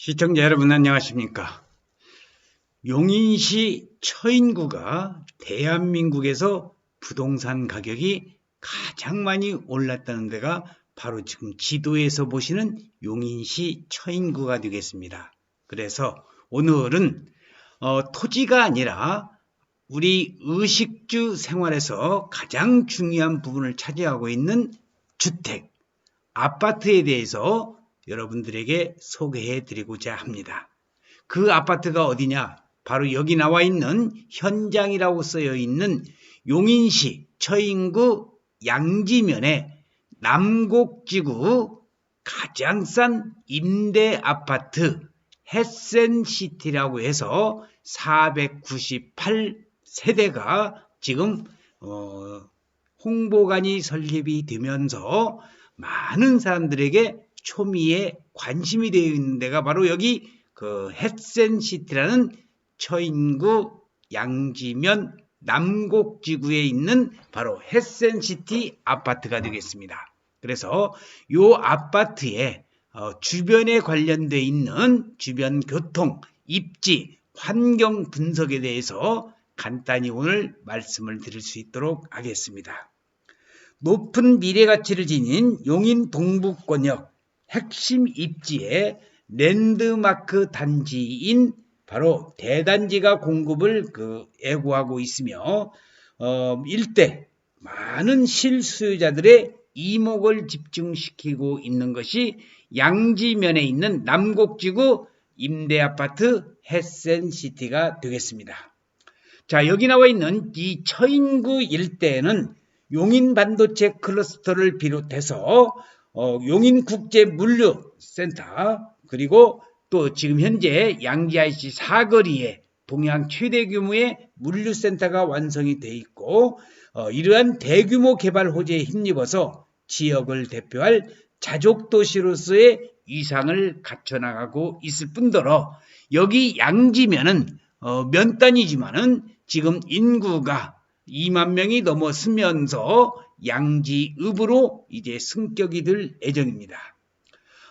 시청자 여러분 안녕하십니까? 용인시 처인구가 대한민국에서 부동산 가격이 가장 많이 올랐다는 데가 바로 지금 지도에서 보시는 용인시 처인구가 되겠습니다. 그래서 오늘은 어, 토지가 아니라 우리 의식주 생활에서 가장 중요한 부분을 차지하고 있는 주택, 아파트에 대해서 여러분들에게 소개해 드리고자 합니다. 그 아파트가 어디냐? 바로 여기 나와 있는 현장이라고 쓰여 있는 용인시 처인구 양지면의 남곡지구 가장 싼 임대 아파트 햇센시티라고 해서 498세대가 지금 어, 홍보관이 설립이 되면서 많은 사람들에게 초미에 관심이 되어 있는 데가 바로 여기 그 햇센시티라는 처인구 양지면 남곡지구에 있는 바로 햇센시티 아파트가 되겠습니다. 그래서 이 아파트에 어, 주변에 관련돼 있는 주변 교통, 입지, 환경 분석에 대해서 간단히 오늘 말씀을 드릴 수 있도록 하겠습니다. 높은 미래 가치를 지닌 용인 동부권역 핵심 입지의 랜드마크 단지인 바로 대단지가 공급을 그 예고하고 있으며 어, 일대 많은 실수요자들의 이목을 집중시키고 있는 것이 양지면에 있는 남곡지구 임대아파트 햇센시티가 되겠습니다. 자 여기 나와 있는 이 처인구 일대에는 용인 반도체 클러스터를 비롯해서 어, 용인국제물류센터 그리고 또 지금 현재 양지IC 사거리에 동양 최대 규모의 물류센터가 완성이 돼 있고 어, 이러한 대규모 개발 호재에 힘입어서 지역을 대표할 자족 도시로서의 위상을 갖춰나가고 있을 뿐더러 여기 양지면은 어, 면 단위지만은 지금 인구가 2만 명이 넘어서면서 양지읍으로 이제 승격이 될 예정입니다.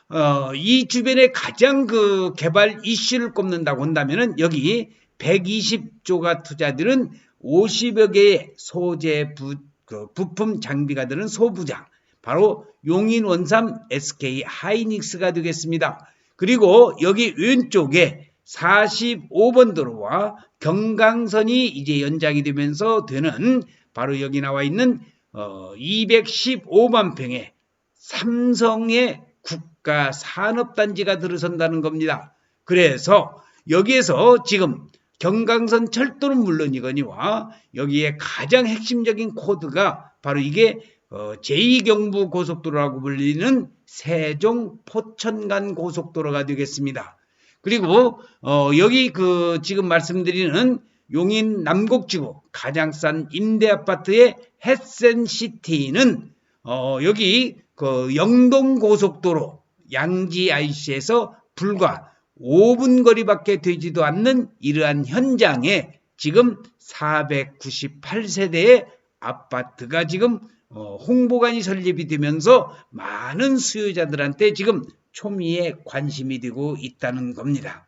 어, 이 주변에 가장 그 개발 이슈를 꼽는다고 한다면은 여기 120조가 투자들은 50여 개의 소재 부, 그 부품 장비가 드는 소부장, 바로 용인 원삼 SK 하이닉스가 되겠습니다. 그리고 여기 왼쪽에 45번 도로와 경강선이 이제 연장이 되면서 되는 바로 여기 나와 있는 어, 215만 평의 삼성의 국가 산업단지가 들어선다는 겁니다. 그래서 여기에서 지금 경강선 철도는 물론이거니와 여기에 가장 핵심적인 코드가 바로 이게 어, 제2경부 고속도로라고 불리는 세종 포천간 고속도로가 되겠습니다. 그리고 어, 여기 그 지금 말씀드리는 용인 남곡지구 가장 싼 임대 아파트의 햇센시티는 어, 여기 그 영동 고속도로 양지 IC에서 불과 5분 거리밖에 되지도 않는 이러한 현장에 지금 498세대의 아파트가 지금 어, 홍보관이 설립이 되면서 많은 수요자들한테 지금 초미에 관심이 되고 있다는 겁니다.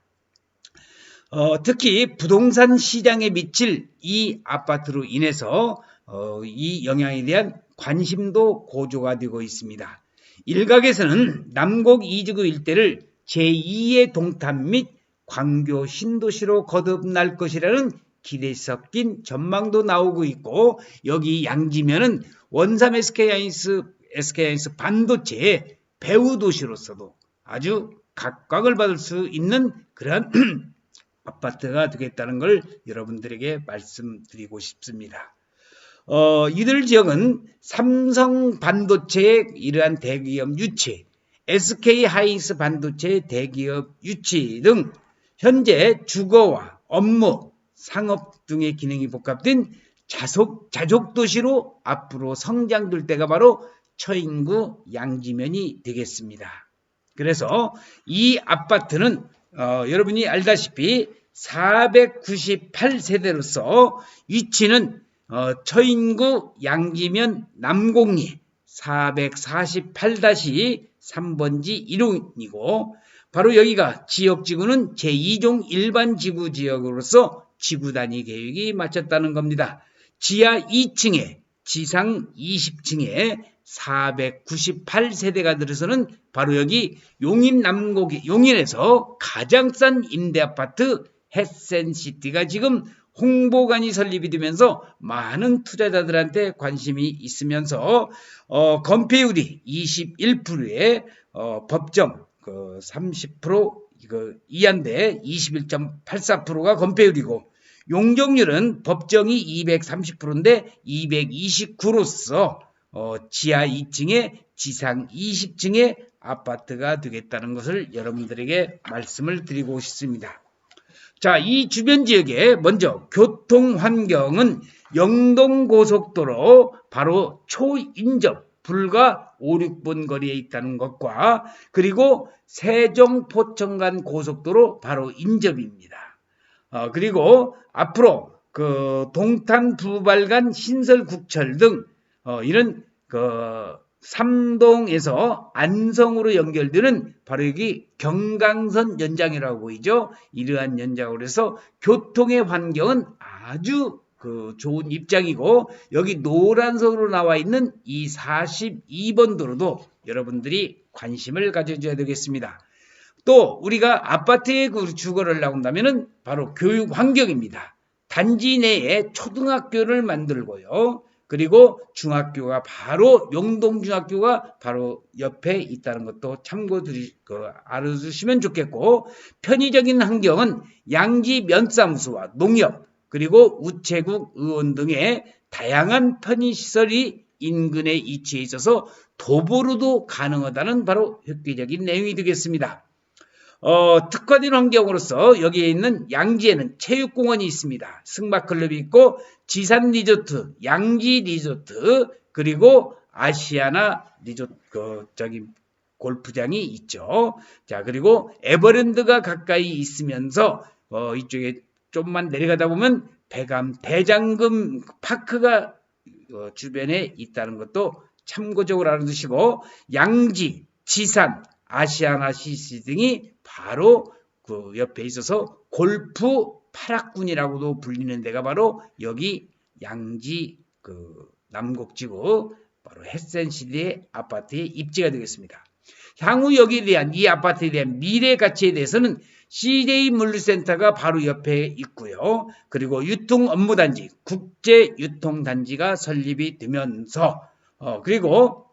어, 특히 부동산 시장에 미칠 이 아파트로 인해서 어, 이 영향에 대한 관심도 고조가 되고 있습니다. 일각에서는 남곡 이지구 일대를 제2의 동탄 및 광교 신도시로 거듭날 것이라는 기대 섞인 전망도 나오고 있고 여기 양지면은 원삼 SK하이닉스 SK하이닉스 반도체의 배후 도시로서도 아주 각광을 받을 수 있는 그런 아파트가 되겠다는 걸 여러분들에게 말씀드리고 싶습니다. 어, 이들 지역은 삼성 반도체의 이러한 대기업 유치, SK 하이닉스 반도체 대기업 유치 등 현재 주거와 업무, 상업 등의 기능이 복합된 자속, 자족 도시로 앞으로 성장될 때가 바로 처인구 양지면이 되겠습니다. 그래서 이 아파트는 어, 여러분이 알다시피 498세대로서 위치는 어, 처인구 양지면 남곡리 3번지 1호이고 바로 여기가 지역지구는 제2종 일반 지구 지역으로서 지구 단위 계획이 마쳤다는 겁니다. 지하 2층에 지상 20층에 498세대가 들어서는 바로 여기 용인 남곡 용인에서 가장 싼 임대 아파트 햇센시티가 지금 홍보관이 설립이 되면서 많은 투자자들한테 관심이 있으면서 어, 건폐율이 21%에 어, 법정 그 30% 이거 이한데 21.84%가 건폐율이고 용적률은 법정이 230%인데 229로서 어, 지하 2층에 지상 20층의 아파트가 되겠다는 것을 여러분들에게 말씀을 드리고 싶습니다. 자, 이 주변 지역에 먼저 교통 환경은 영동고속도로 바로 초인접 불과 5, 6분 거리에 있다는 것과 그리고 세종포천 간 고속도로 바로 인접입니다. 어, 그리고 앞으로 그 동탄 부발간 신설국철 등 어, 이런 그 삼동에서 안성으로 연결되는 바로 여기 경강선 연장이라고 보이죠. 이러한 연장으로 해서 교통의 환경은 아주 그 좋은 입장이고 여기 노란색으로 나와 있는 이 42번 도로도 여러분들이 관심을 가져줘야 되겠습니다. 또 우리가 아파트에 그 주거를 나온다면은 바로 교육 환경입니다. 단지 내에 초등학교를 만들고요. 그리고 중학교가 바로 용동중학교가 바로 옆에 있다는 것도 참고들이 그 알아두시면 좋겠고 편의적인 환경은 양지 면사무소와 농협 그리고 우체국 의원 등의 다양한 편의시설이 인근에 위치해 있어서 도보로도 가능하다는 바로 획기적인 내용이 되겠습니다. 어, 특화된 환경으로서 여기에 있는 양지에는 체육공원이 있습니다. 승마클럽이 있고 지산 리조트, 양지 리조트, 그리고 아시아나 리조트, 그, 저기, 골프장이 있죠. 자, 그리고 에버랜드가 가까이 있으면서, 어, 이쪽에 좀만 내려가다 보면 배감 대장금 파크가 어, 주변에 있다는 것도 참고적으로 알아두시고, 양지, 지산, 아시아나 시시 등이 바로 그 옆에 있어서 골프 파락군이라고도 불리는 데가 바로 여기 양지 그 남곡지구 바로 햇센시리의 아파트의 입지가 되겠습니다. 향후 여기에 대한 이 아파트에 대한 미래 가치에 대해서는 CJ 물류센터가 바로 옆에 있고요. 그리고 유통 업무단지, 국제 유통단지가 설립이 되면서 어, 그리고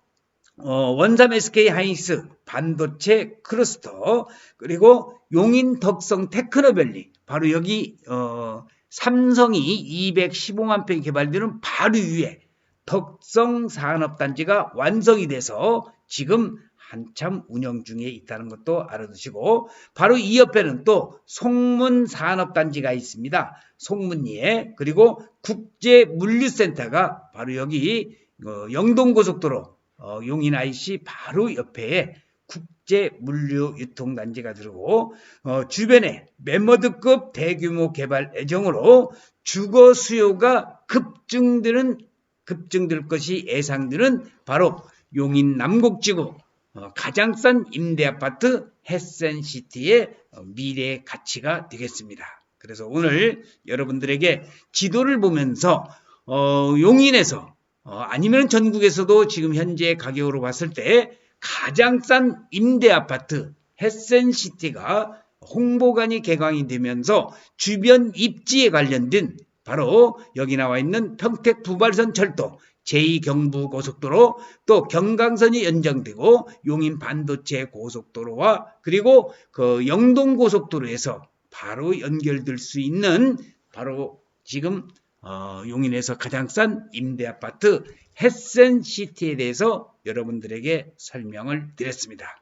어, 원삼 SK 하이닉스 반도체 클러스터 그리고 용인 덕성 테크노밸리 바로 여기 어, 삼성이 215만 평이 개발되는 바로 위에 덕성 산업단지가 완성이 돼서 지금 한참 운영 중에 있다는 것도 알아두시고 바로 이 옆에는 또 송문 산업단지가 있습니다. 송문리에 그리고 국제물류센터가 바로 여기 어, 영동고속도로 어, 용인 IC 바로 옆에 국제 물류 유통 단지가 들고 어, 주변에 멤버드급 대규모 개발 예정으로 주거 수요가 급증되는 급증될 것이 예상되는 바로 용인 남곡지구 어, 가장 싼 임대 아파트 햇센시티의 어, 미래 가치가 되겠습니다. 그래서 오늘 여러분들에게 지도를 보면서 어, 용인에서 어, 아니면 전국에서도 지금 현재 가격으로 봤을 때 가장 싼 임대 아파트 햇센시티가 홍보관이 개강이 되면서 주변 입지에 관련된 바로 여기 나와 있는 평택 부발선 철도 제2경부고속도로 또 경강선이 연장되고 용인 반도체 고속도로와 그리고 그 영동고속도로에서 바로 연결될 수 있는 바로 지금 어, 용인에서 가장 싼 임대 아파트 햇센시티에 대해서 여러분들에게 설명을 드렸습니다.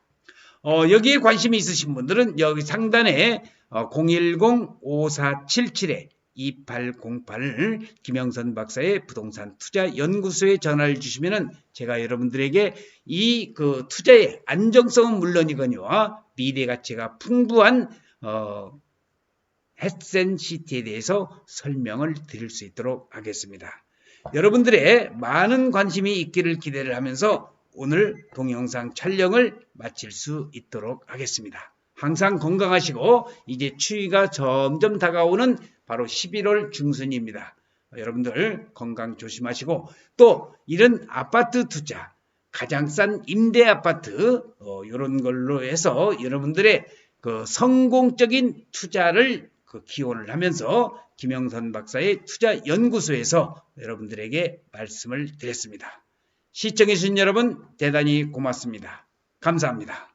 어, 여기에 관심이 있으신 분들은 여기 상단에 어, 010-5477-2808을 김영선 박사의 부동산 투자 연구소에 전화를 주시면은 제가 여러분들에게 이 그 투자의 안정성은 물론이거니와 미래 가치가 풍부한 어, 햇센시티에 대해서 설명을 드릴 수 있도록 하겠습니다. 여러분들의 많은 관심이 있기를 기대를 하면서 오늘 동영상 촬영을 마칠 수 있도록 하겠습니다. 항상 건강하시고 이제 추위가 점점 다가오는 바로 11월 중순입니다. 여러분들 건강 조심하시고 또 이런 아파트 투자 가장 싼 임대 아파트 어, 이런 걸로 해서 여러분들의 그 성공적인 투자를 그 기원을 하면서 김영선 박사의 투자 연구소에서 여러분들에게 말씀을 드렸습니다. 시청해 주신 여러분 대단히 고맙습니다. 감사합니다.